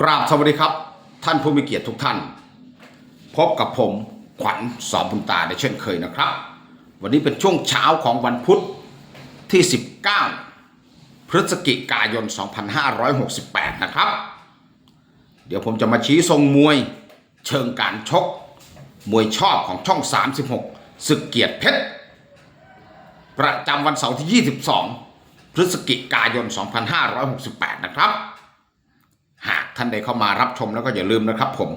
กราบสวัสดีครับ ท่านผู้มีเกียรติทุกท่าน พบกับผมขวัญสอบบุญตาได้เช่นเคยนะครับ วันนี้เป็นช่วงเช้าของวันพุธที่ 19 พฤศจิกายน 2568 นะครับ เดี๋ยวผมจะมาชี้ทรงมวย เชิงการชก มวยชอบของช่อง 36ศึกเกียรติเพชรประจำวันเสาร์ที่ 22 พฤศจิกายน 2568 นะครับ หากท่านได้เข้ามารับชมแล้วก็อย่าลืมนะครับ ผม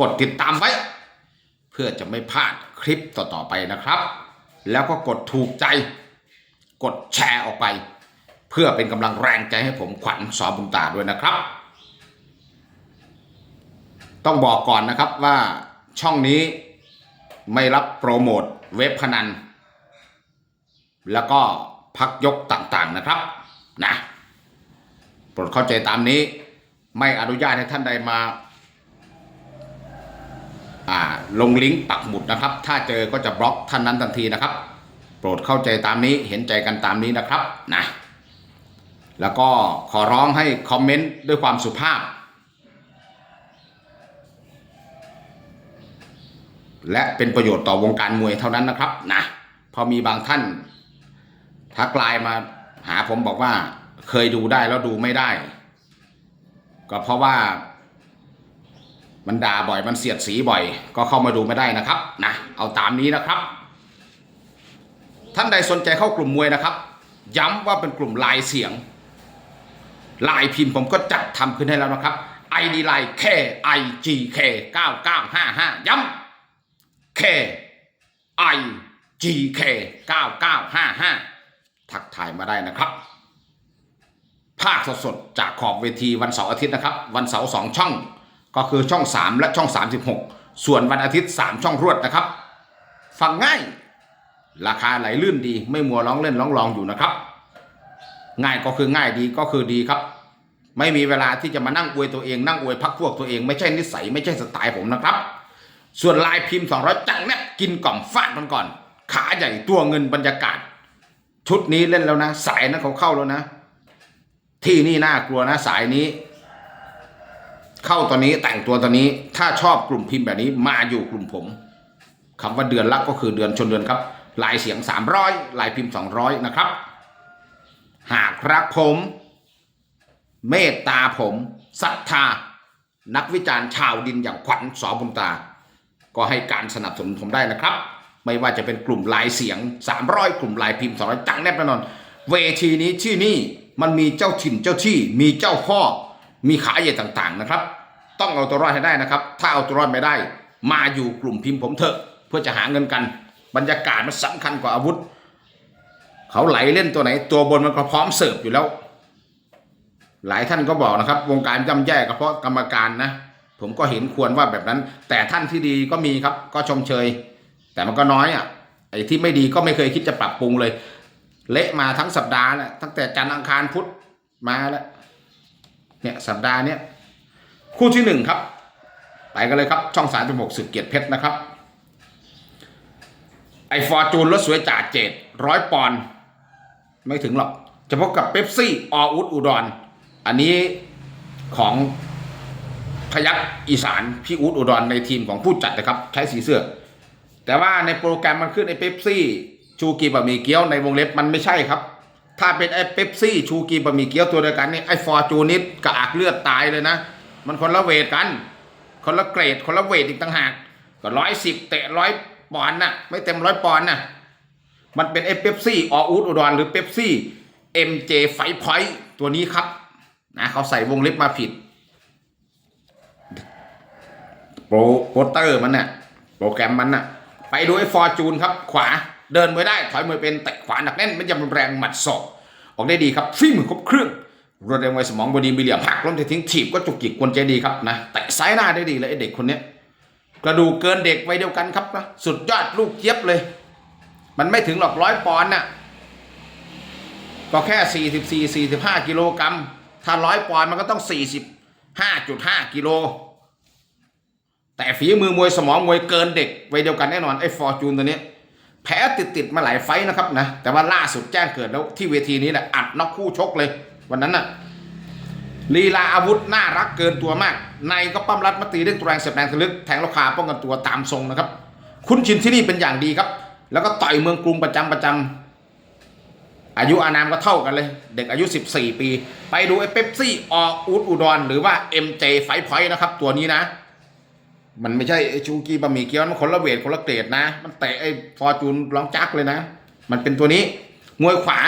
กดติดตามไว้ เพื่อจะไม่พลาดคลิปต่อๆไปนะครับ แล้วก็กดถูกใจ กดแชร์ออกไป เพื่อเป็นกำลังแรงใจให้ผมขวัญสอบุญตาด้วยนะครับ ต้องบอกก่อนนะครับว่าช่องนี้ไม่รับโปรโมทเว็บพนัน แล้วก็พักยกต่างๆนะครับนะโปรดเข้าใจตามนี้ ไม่อนุญาตให้ท่านใดมาลงลิงก์ปักหมุดนะครับ ถ้าเจอก็จะบล็อกท่านนั้นทันทีนะครับ โปรดเข้าใจตามนี้เห็นใจกันตามนี้นะครับนะแล้วก็ขอร้องให้คอมเมนต์ด้วยความสุภาพ และเป็นประโยชน์ต่อวงการมวยเท่านั้นนะครับนะพอมีบางท่านทักไลน์มาหาผมบอกว่าเคยดูได้แล้วดูไม่ได้ ก็เพราะว่า มันด่าบ่อยมันเสียดสีบ่อย ก็เข้ามาดูไม่ได้นะครับนะเอาตามนี้นะครับ ท่านใดสนใจเข้ากลุ่มมวยนะครับ ย้ำว่าเป็นกลุ่มลายเสียงลายพิมพ์ผมก็จัดทำขึ้นให้แล้วนะครับ ID ไลน์ K I G K 9955ย้ำ K I G K 9955ทักทายมาได้นะครับ ภาคสดๆจากขอบเวทีวันเสาร์อาทิตย์นะครับ วันเสาร์สองช่อง ก็คือช่อง 3 และช่อง 36 ส่วนวันอาทิตย์ 3 ช่องรวดนะครับ ฟังง่าย ราคาไหลลื่นดี ไม่มัวร้องเล่นร้องรองอยู่นะครับ ง่ายก็คือง่ายดีก็คือดีครับ ไม่มีเวลาที่จะมานั่งอวยตัวเองนั่งอวยพักพวกตัวเองไม่ใช่นิสัยไม่ใช่สไตล์ผมนะครับ ส่วนลายพิมพ์200จังเนี่ยกินกล่อมฟาดมันก่อน ขาใหญ่ตัวเงินบรรยากาศ ชุดนี้เล่นแล้วนะ สายนั้นเขาเข้าแล้วนะ ที่นี่น่ากลัวนะสายนี้ เข้าตอนนี้แต่งตัวตอนนี้ ถ้าชอบกลุ่มพิมพ์แบบนี้มาอยู่กลุ่มผมคำว่าเดือนละก็คือเดือนชนเดือนครับลายเสียง 300ลายพิมพ์ 200 นะครับ หากรักผม เมตตาผมศรัทธา นักวิจารณ์ชาวดินอย่างขวัญสอบุญตา ก็ให้การสนับสนุนผมได้นะครับ ไม่ว่าจะเป็นกลุ่มลายเสียง 300 กลุ่มลายพิมพ์ 200 จังแน่นอน เวทีนี้ที่นี่ มันมีเจ้าถิ่นเจ้าที่ มีเจ้าพ่อ มีขาใหญ่ต่างๆนะครับ ต้องเอาตัวรอดให้ได้นะครับ ถ้าเอาตัวรอดไม่ได้ มาอยู่กลุ่มพิมพ์ผมเถอะ เพื่อจะหาเงินกัน บรรยากาศมันสำคัญกว่าอาวุธ เขาไหลเล่นตัวไหน ตัวบนมันก็พร้อมเสิร์ฟอยู่แล้ว หลายท่านก็บอกนะครับ วงการย่ำแย่ก็เพราะกรรมการนะ ผมก็เห็นควรว่าแบบนั้น แต่ท่านที่ดีก็มีครับ ก็ชมเชย แต่มันก็น้อยอะ ไอ้ที่ไม่ดีก็ไม่เคยคิดจะปรับปรุงเลย เละมาทั้งสัปดาห์แหละตั้งแต่จันทร์อังคารพุธมาแล้วเนี่ยสัปดาห์เนี้ยคู่ที่หนึ่งครับ ไปกันเลยครับช่องสามหกสึกเกียรติเพชรนะครับ ไอฟอร์จูนรถสวยจ่าเจ็ดร้อยปอนด์ไม่ถึงหรอก จะพบกับเป๊ปซี่ออุดอุดรอันนี้ของพยักอีสานพี่อูดอุดรในทีมของผู้จัดนะครับ ใช้สีเสื้อ แต่ว่าในโปรแกรมมันขึ้นไอเป๊ปซี่ ชูกีบะหมี่เกี๊ยวในวงเล็บมันไม่ใช่ครับ ถ้าเป็นไอ้เป๊ปซี่ชูกีบะหมี่เกี๊ยวตัวเดียวกันนี่ไอ้ฟอร์จูนิดกระอักเลือดตายเลยนะ มันคนละเวทกัน คนละเกรดคนละเวทอีกต่างหากก็ร้อยสิบเตะร้อยปอนด์น่ะไม่เต็มร้อยปอนด์น่ะมันเป็นไอ้เป๊ปซี่ออูดอุดรหรือเป๊ปซี่เอ็มเจไฟพอยต์ตัวนี้ครับนะเขาใส่วงเล็บมาผิดโปรโปสเตอร์มันน่ะโปรแกรมมันน่ะ ไปดูไอ้ฟอร์จูนครับ ขวา เดินไปได้ถอยมือเป็นแต่ขวาหนักแน่นไม่ยำรุนแรงหมัดศอกออกได้ดีครับฝีมือครบเครื่องรวดเร็วไวสมองบอดีมีเหลี่ยมหักล้มจะทิ้งถีบก็จุกจิกกวนใจดีครับนะแต่ซ้ายหน้าได้ดีเลยไอเด็กคนนี้กระดูกเกินเด็กไวัยเดียวกันครับนะสุดยอดลูกเจี๊ยบเลย มันไม่ถึงหรอกร้อยปอนด์น่ะก็แค่สี่สิบสี่สี่สิบห้ากิโลกรัม ถ้าร้อยปอนด์มันก็ต้องสี่สิบห้าจุดห้ากิโล แต่ฝีมือมวยสมองมวยเกินเด็กไวัยเดียวกันแน่นอนไอ้ฟอร์จูนตัวนี้ แพ้ติดติดๆมาหลายไฟต์นะครับนะ แต่ว่าล่าสุดแจ้งเกิดแล้วที่เวทีนี้แหละอัดน็อกคู่ชกเลย วันนั้นน่ะลีลาอาวุธน่ารักเกินตัวมาก ในก็ปั้มรัดมาตีเรื่องตัวแรงเสียบแรงทะลึกแทงราคาป้องกันตัวตามทรงนะครับ คุ้นชินที่นี่เป็นอย่างดีครับ แล้วก็ต่อยเมืองกรุงประจำประจำอายุอานามก็เท่ากันเลย เด็กอายุ 14 ปี ไปดูไอ้เป๊ปซี่ออกอูดอุดรหรือว่า MJ ไฟพอยต์นะครับ ตัวนี้นะ มันไม่ใช่ไอ้ชูกีบะหมี่เกี๊ยวมันคนละเวทคนละเกรดนะ มันเตะไอ้ฟอร์จูนร้องจักเลยนะ มันเป็นตัวนี้มวยขวา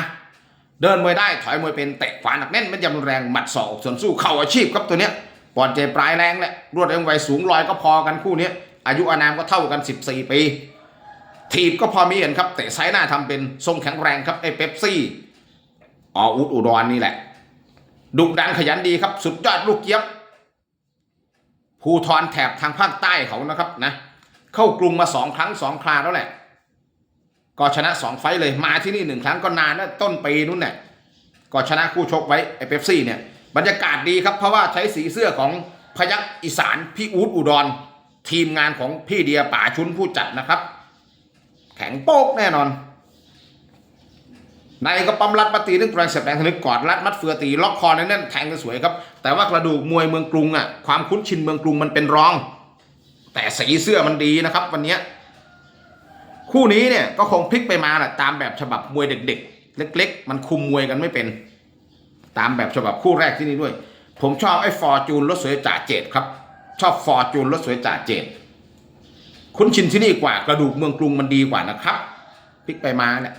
เดินมวยได้ถอยมวยเป็นเตะขวาหนักแน่นไม่ยำแรงหมัดศอกส่วนสู้เข่าอาชีพครับตัวเนี้ยปอนเจปลายแรงแหละรวดเร็วไวสูงลอยก็พอกันคู่เนี้ยอายุอานามก็เท่ากัน 14 ปี ทีบก็พอมีเห็นครับเตะไซหน้าทำเป็นทรงแข็งแรงครับไอ้เป๊ปซี่อออุดอุดรนี่แหละดุดันขยันดีครับ สุดยอดลูกเจี๊ยบ ภูทรแถบทางภาคใต้เขานะครับนะเข้ากรุงมาสองครั้งสองคราแล้วแหละ ก็ชนะสองไฟเลยมาที่นี่หนึ่งครั้งก็นานแล้วต้นปีนู้นเนี่ยก็ชนะคู่ชกไว้ไอ้เปปซี่เนี่ยบรรยากาศดีครับเพราะว่าใช้สีเสื้อของพยักอีสานพี่อูดอุดร ทีมงานของพี่เดียป่าชุนผู้จัดนะครับ แข็งโป๊กแน่นอน ในก็ปั๊มรัดมาตีนึกแรงเสียบแรงทะลึกกอดรัดมัดเฟือตีล็อกคอแน่นแทงกันสวยครับ แต่ว่ากระดูกมวยเมืองกรุงอะความคุ้นชินเมืองกรุงมันเป็นรอง แต่สีเสื้อมันดีนะครับ วันนี้คู่นี้เนี่ยก็คงพลิกไปมาแหละตามแบบฉบับมวยเด็ก ๆ เล็ก ๆ มันคุมมวยกันไม่เป็น ตามแบบฉบับคู่แรกที่นี่ด้วย ผมชอบไอ้ฟอร์จูนรถสวยจ่าเจดครับ ชอบฟอร์จูนรถสวยจ่าเจดคุ้นชินที่นี่กว่ากระดูกเมืองกรุงมันดีกว่านะครับพลิกไปมาเนี่ย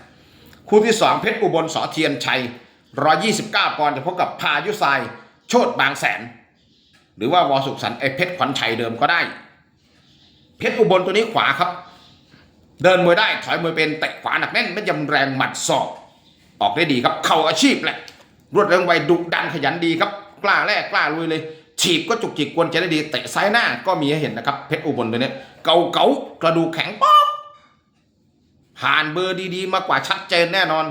คู่ที่สองเพชรอุบลสอเทียนชัย 129 ปอนด์จะพบกับพายุทราย โชดบางแสน หรือว่าวอสุขสันต์ไอเพชรขวัญชัยเดิมก็ได้ เพชรอุบลตัวนี้ขวาครับ เดินมวยได้ถอยมวยเป็นเตะขวาหนักแน่นไม่ยำแรงหมัดศอก ออกได้ดีครับเข่าอาชีพแหละรวดเร็วไวดุดันขยันดีครับ กล้าแลกกล้าลุยเลยฉีบก็จุกจิกกวนใจได้ดีเตะซ้ายหน้าก็มีให้เห็นนะครับเพชรอุบลตัวนี้เก่าเก่ากระดูกแข็งป๊อ ผ่านเบอร์ดีๆ มากกว่าชัดเจนแน่นอน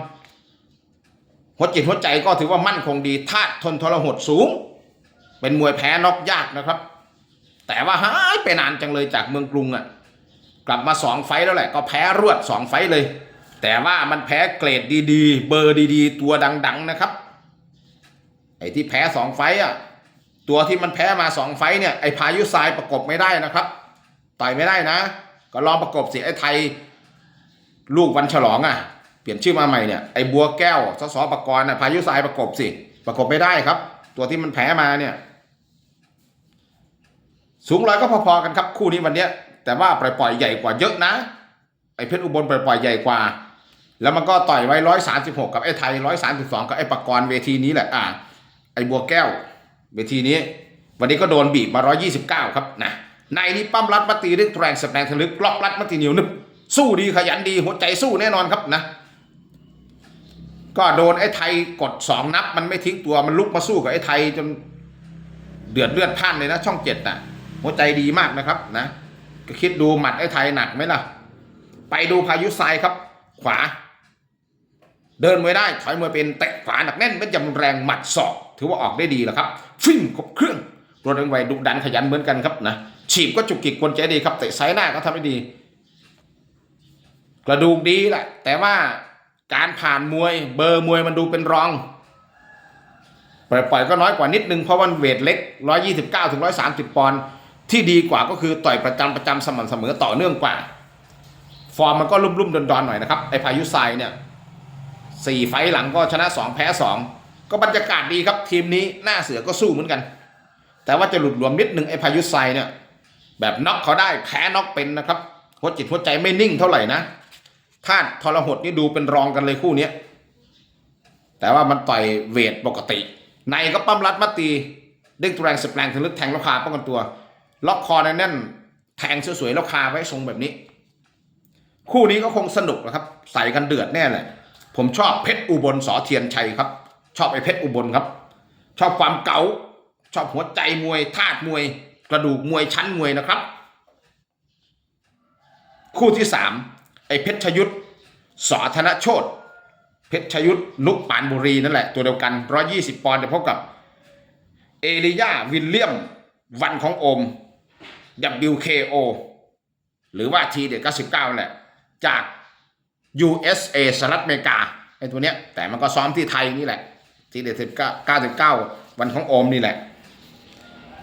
หัวจิตหัวใจก็ถือว่ามั่นคงดีธาตุทนทรหดสูง เป็นมวยแพ้นอกยากนะครับ แต่ว่าหายไปนานจังเลยจากเมืองกรุงอะกลับมาสองไฟแล้วแหละก็แพ้รวดสองไฟเลย แต่ว่ามันแพ้เกรดดีๆ เบอร์ดีๆ ตัวดัง ๆนะครับไอ้ที่แพ้สองไฟอะตัวที่มันแพ้มาสองไฟเนี่ยไอ้พายุทรายประกบไม่ได้นะครับ ต่อยไม่ได้นะ ก็ลองประกบสิไอ้ไทย ลูกวันฉลองอะ เปลี่ยนชื่อมาใหม่เนี่ยไอ้บัวแก้วสสปกรณ์อะพายุทรายประกบสิ ประกบไม่ได้ครับ ตัวที่มันแพ้มาเนี่ย สูงร้อยก็พอๆกันครับ คู่นี้วันเนี้ย แต่ว่าปล่อยๆใหญ่กว่าเยอะนะไอ้เพชรอุบลปล่อยๆใหญ่กว่า แล้วมันก็ต่อยไว้ร้อยสาสิบหกกับไอ้ไทยร้อยสามสิบสองกับไอ้ปกรณ์เวทีนี้แหละอ่าไอ้บัวแก้ว เวทีนี้ วันนี้ก็โดนบีบมาร้อยี่สิบเก้าครับนะในนี้ปั้มรัดมาตีเรื่องแรงแสดงทะลึกกล็อกรัดมาตีเหนียวนึบ สู้ดีขยันดีหัวใจสู้แน่นอนครับนะ ก็โดนไอ้ไทยกดสองนับ มันไม่ทิ้งตัวมันลุกมาสู้กับไอ้ไทยจนเดือดเลือดพ่านเลยนะ ช่องเจ็ดน่ะหัวใจดีมากนะครับนะก็คิดดูหมัดไอ้ไทยหนักไหมล่ะ ไปดูพายุทรายครับ ขวา เดินมวยได้ถอยมวยเป็นเตะขวาหนักแน่นเป็นจำแรงหมัดศอก ถือว่าออกได้ดีแล้วครับ ฟิ้งครบเครื่องรวดเร็วไวดุดันขยันเหมือนกันครับนะฉีบก็จุกจิกกวนใจดีครับเตะซ้ายหน้าก็ทำได้ดี กระดูกดีแหละ แต่ว่าการผ่านมวยเบอร์มวยมันดูเป็นรองปล่อยๆก็น้อยกว่านิดนึง เพราะวันเวทเล็ก 129ถึง130 ปอนด์ที่ดีกว่าก็คือต่อยประจำประจำสม่ำเสมอต่อเนื่องกว่า ฟอร์มมันก็ลุ่มๆดอนๆหน่อยนะครับไอพายุทรายเนี่ยสี่ไฟหลังก็ชนะ 2 แพ้ 2 ก็บรรยากาศดีครับ ทีมนี้หน้าเสือก็สู้เหมือนกัน แต่ว่าจะหลุดรวมนิดนึงไอพายุทรายเนี่ยแบบน็อกเขาได้แพ้น็อกเป็นนะครับหัวจิตหัวใจไม่นิ่งเท่าไหร่นะ ธาตุทรหดนี่ดูเป็นรองกันเลยคู่เนี้ยแต่ว่ามันต่อยเวทปกติ ในก็ปั้มรัดมาตีเด้งตัวแรงสบแรงทะลึกแทงลูกคาป้องกันตัว ล็อกคอแน่นแทงสวยๆแล้วคาไว้ทรงแบบนี้ คู่นี้ก็คงสนุกนะครับ ใส่กันเดือดแน่เลยผมชอบเพชรอุบลสอเทียนชัยครับ ชอบไอ้เพชรอุบลครับ ชอบความเก๋าชอบหัวใจมวยธาตุมวย กระดูกมวยชั้นมวยนะครับ คู่ที่สาม อ้เพชรชยุทธสอธนโชตเพชรชยุทธนุกปานบุรีนั่นแหละ ตัวเดียวกัน 120 ปอนด์จะพบกับ เอลิยาวิลเลียม วันของโอม WKO หรือว่าทีเด็ด99แหละ จาก USA สหรัฐอเมริกาไอ้ตัวเนี้ย แต่มันก็ซ้อมที่ไทยนี่แหละ ทีเด็ด99 99วันวันของโอมนี่แหละ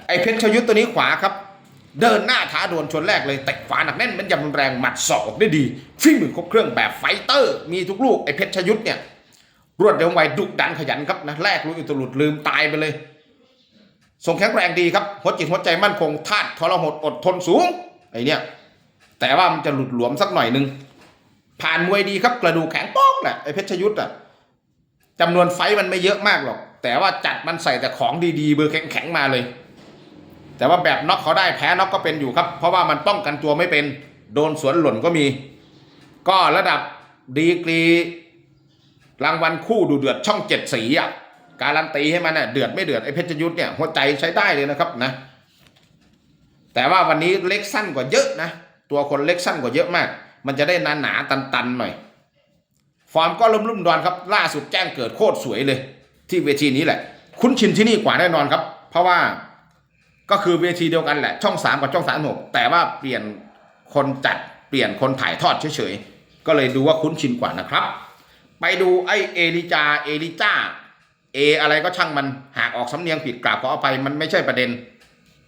ไอ้เพชรชยุทธตัวนี้ขวาครับ เดินหน้าท้าดวลชนแรกเลยเตะขวาหนักแน่นมันยำรุนแรงหมัดศอกได้ดีฝีมือครบเครื่องแบบไฟเตอร์ มีทุกลูกไอ้เพชรชยุทธเนี่ยรวดเร็วไวดุดันขยันครับนะแรกลูกอิตลุดลืมตายไปเลยส่งแข็งแรงดีครับหัวจิตหัวใจมั่นคงธาตุทรหดอดทนสูงไอ้เนี่ยแต่ว่ามันจะหลุดหลวมสักหน่อยนึงผ่านมวยดีครับกระดูกแข็งโป๊กแหละไอ้เพชรยุทธอะจำนวนไฟมันไม่เยอะมากหรอก แต่ว่าจัดมันใส่แต่ของดีๆ เบอร์แข็งๆมาเลย แต่ว่าแบบน็อกเขาได้แพ้น็อกก็เป็นอยู่ครับ เพราะว่ามันป้องกันตัวไม่เป็นโดนสวนหล่นก็มี ก็ระดับดีกรีรางวัลคู่ดูเดือดช่องเจ็ดสีอะการันตีให้มันเน่ะเดือดไม่เดือดไอ้เพชรยุทธเนี่ยหัวใจใช้ได้เลยนะครับนะ แต่ว่าวันนี้เล็กสั้นกว่าเยอะนะ ตัวคนเล็กสั้นกว่าเยอะมาก มันจะได้นานหนาตันๆหน่อย ฟอร์มก็ลุ่มลุ่มดอนครับ ล่าสุดแจ้งเกิดโคตรสวยเลย ที่เวทีนี้แหละ คุ้นชินที่นี่กว่าแน่นอนครับ เพราะว่า ก็คือเวทีเดียวกันแหละ ช่องสามกับช่องสามหกแต่ว่าเปลี่ยนคนจัดเปลี่ยนคนถ่ายทอดเฉยๆ ก็เลยดูว่าคุ้นชินกว่านะครับ ไปดูไอเอลิจาเอลิจ้าเออะไรก็ช่างมันหากออกสำเนียงผิดกราบขออภัยมันไม่ใช่ประเด็น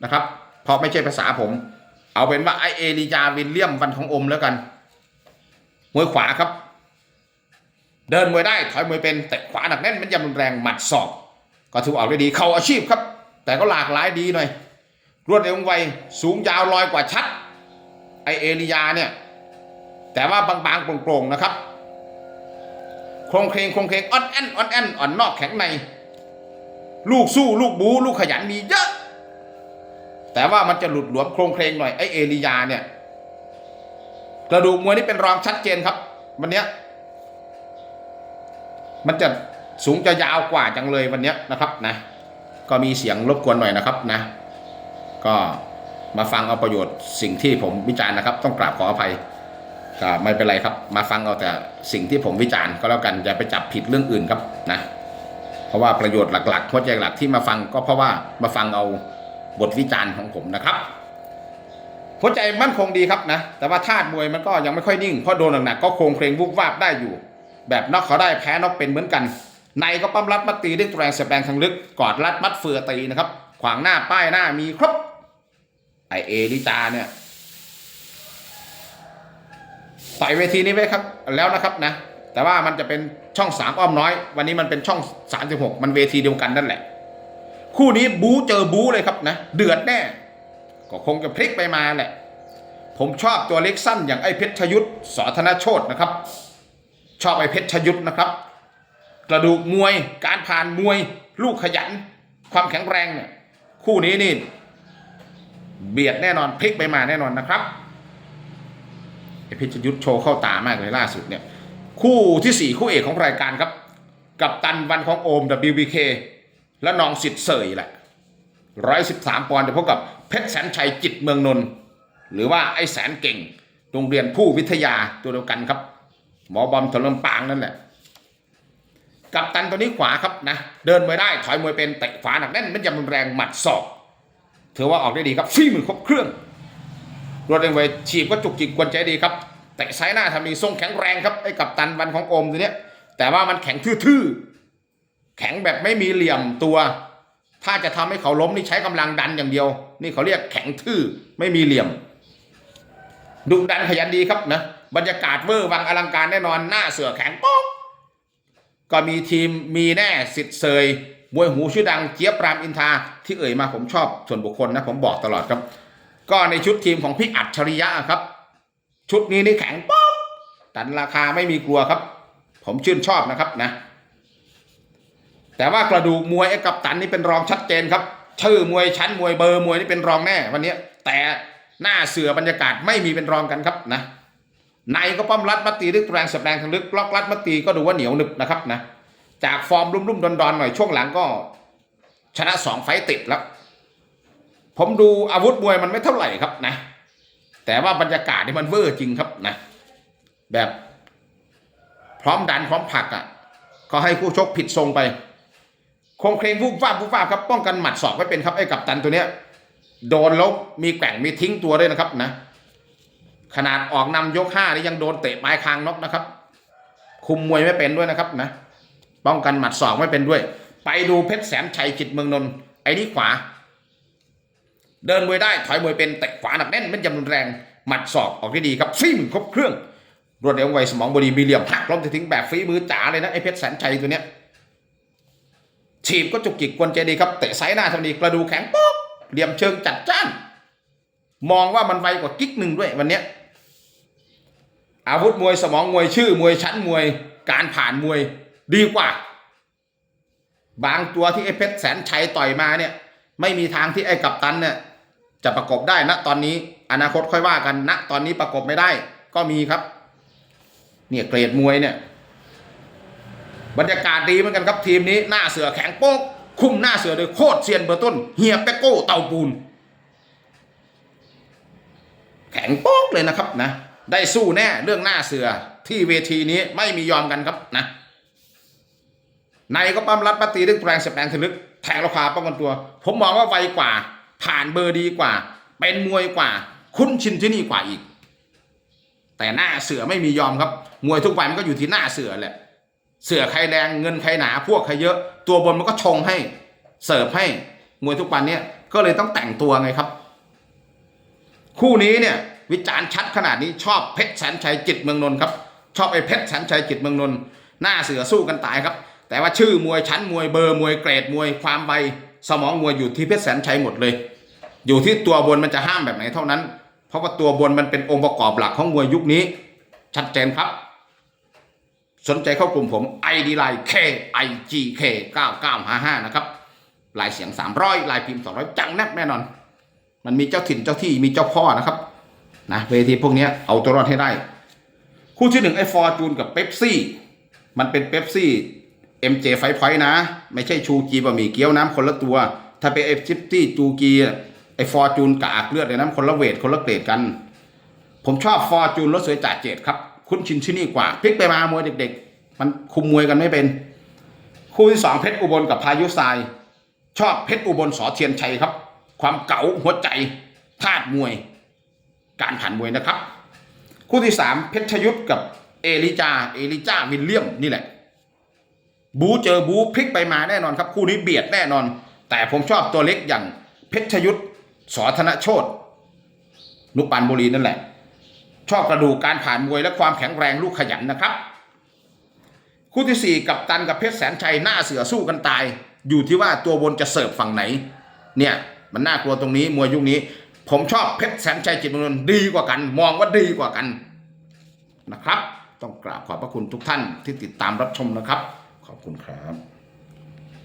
นะครับเพราะไม่ใช่ภาษาผม เอาเป็นว่าไอเอลิจาวิลเลียมวันของอมแล้วกันมวยขวาครับ เดินมวยได้ถอยมวยเป็นแต่ขวาหนักแน่นมันยำรุนแรงหมัดศอก ก็ถือว่าออกได้ดี เขาอาชีพครับ แต่ก็หลากหลายดีหน่อย รวดเร็วไวสูงยาวลอยกว่าชัดไอเอลิยาเนี่ยแต่ว่าบางๆโปร่งๆนะครับโครงเคงโครงเคงอ่อนแอนอ่อนแอนอ่อนนอกแข็งใน ลูกสู้ลูกบูลูกขยันมีเยอะ แต่ว่ามันจะหลุดหลวมโครงเคงหน่อยไอเอลิยาเนี่ยกระดูกมวยนี่เป็นรองชัดเจนครับวันเนี้ยมันจะสูงจะยาวกว่าจังเลยวันเนี้ยนะครับนะก็มีเสียงรบกวนหน่อยนะครับนะ ก็มาฟังเอาประโยชน์สิ่งที่ผมวิจารณ์นะครับ ต้องกราบขออภัยก็ไม่เป็นไรครับ มาฟังเอาแต่สิ่งที่ผมวิจารณ์ก็แล้วกันอย่าไปจับผิดเรื่องอื่นครับนะเพราะว่าประโยชน์หลักๆหัวใจหลักที่มาฟังก็เพราะว่ามาฟังเอาบทวิจารณ์ของผมนะครับหัวใจมั่นคงดีครับนะ แต่ว่าธาตุมวยมันก็ยังไม่ค่อยนิ่ง เพราะโดนหนักๆก็โครงเครงวุบวาบได้อยู่ แบบนอกเขาได้แพ้นอกเป็นเหมือนกัน ในก็ปั้มรัดมัดตีด้วยแรงเสียบแรงทางลึก กอดรัดมัดเฟือตีนะครับ ขวางหน้าป้ายหน้ามีครบ ไอเอลิจาเนี่ยต่อยเวทีนี้ไว้ครับ แล้วนะครับนะ แต่ว่ามันจะเป็นช่องสามอ้อมน้อย วันนี้มันเป็นช่องสามสิบหกมันเวทีเดียวกันนั่นแหละ คู่นี้บูเจอบูเลยครับนะ เดือดแน่ ก็คงจะพลิกไปมาแหละ ผมชอบตัวเล็กสั้นอย่างไอ้เพชรชยุทธสอธนโชตนะครับ ชอบไอ้เพชรชยุทธนะครับ กระดูกมวย การผ่านมวย ลูกขยัน ความแข็งแรงเนี่ย คู่นี้นี่ เบียดแน่นอนพลิกไปมาแน่นอนนะครับไอเพชรยุทธโชว์เข้าตามากเลยล่าสุดเนี่ย คู่ที่สี่คู่เอกของรายการครับ กับตันวันของโอม WBK และน้องสิทธิ์เสยแหละร้อยสิบสามปอนด์จะพบกับเพชรแสนชัยจิตเมืองนนท์หรือว่าไอ้แสนเก่ง โรงเรียนผู้วิทยาตัวเดียวกันครับ หมอบอมถลำปางนั่นแหละ กับตันตัวนี้ขวาครับนะ เดินมวยได้ถอยมวยเป็นเตะขวาหนักแน่นมันยำรุนแรงหมัดศอก ถือว่าออกได้ดีครับฝีมือครบเครื่องรวดเร็วไวฉีบก็จุกจิกกวนใจดีครับเตะซ้ายหน้าทำมีทรงแข็งแรงครับไอ้กับตันวันของโอมตัวเนี้ย แต่ว่ามันแข็งทื่อๆแข็งแบบไม่มีเหลี่ยมตัว ถ้าจะทำให้เขาล้มนี่ใช้กำลังดันอย่างเดียว นี่เขาเรียกแข็งทื่อไม่มีเหลี่ยมดุดันขยันดีครับนะบรรยากาศเวอร์วังอลังการแน่นอนหน้าเสือแข็งป๊กก็มีทีมมีแน่สิทธิ์เซย มวยหูชื่อดังเจี๊ยบรามอินทาที่เอ่ยมาผมชอบส่วนบุคคลนะผมบอกตลอดครับ ก็ในชุดทีมของพี่อัจฉริยะครับ ชุดนี้นี่แข็งป๊กตันราคาไม่มีกลัวครับ ผมชื่นชอบนะครับนะ แต่ว่ากระดูกมวยไอ้กัปตันนี่เป็นรองชัดเจนครับชื่อมวยชั้นมวยเบอร์มวยนี่เป็นรองแน่วันนี้แต่หน้าเสือบรรยากาศไม่มีเป็นรองกันครับนะในก็ป้อมรัดมัดตีด้วยแรงสบแรงทางลึกล็อกรัดมัดตีก็ดูว่าเหนียวหนึบนะครับนะ จากฟอร์มรุ่มๆดอนๆหน่อยช่วงหลังก็ชนะสองไฟต์ติดแล้ว ผมดูอาวุธมวยมันไม่เท่าไหร่ครับนะ แต่ว่าบรรยากาศนี่มันเวอร์จริงครับนะ แบบพร้อมดันพร้อมผลักอะก็ให้คู่ชกผิดทรงไป คงเคลงวูบวาบวูบวาบครับ ป้องกันหมัดศอกไว้เป็นครับไอ้กัปตันตัวเนี้ย โดนล้วมีแกว่งมีทิ้งตัวด้วยนะครับนะ ขนาดออกนำยกห้านี่ยังโดนเตะปลายคางนกนะครับ คุมมวยไม่เป็นด้วยนะครับนะ ป้องกันหมัดศอกไม่เป็นด้วย ไปดูเพชรแสนชัยจิตเมืองนนท์ไอ้นี่ขวา เดินมวยได้ถอยมวยเป็นเตะขวาหนักแน่นแม่นยำรุนแรงหมัดศอกออกได้ดีครับซิ่มครบเครื่อง รวดเร็วไวสมองบดีมีเหลี่ยมหักล้มจะทิ้งแบบฝีมือจ๋าเลยนะไอ้เพชรแสนชัยตัวเนี้ยฉีบก็จุกจิกกวนใจดีครับเตะซ้ายหน้าทำดีกระดูกแข็งป๊อกเหลี่ยมเชิงจัดจ้าน มองว่ามันไวกว่ากิ๊กหนึ่งด้วยวันเนี้ยอาวุธมวยสมองมวยชื่อมวยชั้นมวย การผ่านมวย ดีกว่า บางตัวที่ไอ้เพชรแสนชัยต่อยมาเนี่ย ไม่มีทางที่ไอ้กัปตันเนี่ย จะประกบได้นะตอนนี้ อนาคตค่อยว่ากันณตอนนี้ประกบไม่ได้ ก็มีครับ เนี่ยเกรดมวยเนี่ย บรรยากาศดีเหมือนกันครับทีมนี้หน้าเสือแข็งโป๊กคุมหน้าเสือโดยโคตรเซียนเบอร์ต้นเฮียเปโก้เตาปูน แข็งโป๊กเลยนะครับนะ ได้สู้แน่เรื่องหน้าเสือที่เวทีนี้ไม่มียอมกันครับนะ ในก็ปั๊มรัดปตีด้วยแรงเสียบแรงทะลึกแทงราคาป้องกันตัว ผมมองว่าไวกว่า ผ่านเบอร์ดีกว่า เป็นมวยกว่า คุ้นชินที่นี่กว่าอีก แต่หน้าเสือไม่มียอมครับ มวยทุกวันมันก็อยู่ที่หน้าเสือแหละ เสือใครแรงเงินใครหนาพวกใครเยอะ ตัวบนมันก็ชงให้ เสิร์ฟให้มวยทุกวันเนี้ยก็เลยต้องแต่งตัวไงครับ คู่นี้เนี่ยวิจารณ์ชัดขนาดนี้ชอบเพชรแสนชัยจิตเมืองนนท์ครับ ชอบไอ้เพชรแสนชัยจิตเมืองนนท์หน้าเสือสู้กันตายครับ แต่ว่าชื่อมวยชั้นมวยเบอร์มวยเกรดมวยความไวสมองมวยอยู่ที่เพชรแสนชัยหมดเลย อยู่ที่ตัวบนมันจะห้ามแบบไหนเท่านั้น เพราะว่าตัวบนมันเป็นองค์ประกอบหลักของมวยยุคนี้ ชัดเจนครับ สนใจเข้ากลุ่มผม ID Line K I G K 9955นะครับลายเสียง 300ลายพิมพ์ 200 จังแนบแน่นอน มันมีเจ้าถิ่นเจ้าที่มีเจ้าพ่อนะครับนะเวทีพวกนี้เอาตัวรอดให้ได้ คู่ที่หนึ่งไอ้ฟอร์จูนกับเป๊ปซี่มันเป็นเป๊ปซี่ เอ็มเจไฟพอยนะ ไม่ใช่ชูกีบะหมี่เกี๊ยวน้ำคนละตัว ถ้าเป็นเอฟชิปตี้จูกีไอ้ฟอร์จูนกากเลือดเลยน้ำคนละเวทคนละเกรดกัน ผมชอบฟอร์จูนรถสวยจ่าเจดครับ คุ้นชินที่นี่กว่า พลิกไปมามวยเด็ก ๆ มันคุมมวยกันไม่เป็น คู่ที่สองเพชรอุบลกับพายุทราย ชอบเพชรอุบลสอเทียนชัยครับ ความเก๋าหัวใจธาตุมวย การผ่านมวยนะครับ คู่ที่สามเพชรยุทธกับเอลิจาเอลิจาวิลเลียมนี่แหละ บูเจอบูพลิกไปมาแน่นอนครับ คู่นี้เบียดแน่นอน แต่ผมชอบตัวเล็กอย่างเพชรยุทธสอธนโชตนุปานบุรีนั่นแหละ ชอบกระดูกการผ่านมวยและความแข็งแรงลูกขยันนะครับ คู่ที่สี่กับตันกับเพชรแสนชัยหน้าเสือสู้กันตาย อยู่ที่ว่าตัวบนจะเสิร์ฟฝั่งไหน เนี่ยมันน่ากลัวตรงนี้มวยยุคนี้ ผมชอบเพชรแสนชัยจิตเมืองนนท์ดีกว่ากัน มองว่าดีกว่ากันนะครับ ต้องกราบขอบพระคุณทุกท่านที่ติดตามรับชมนะครับ ขอบคุณครับ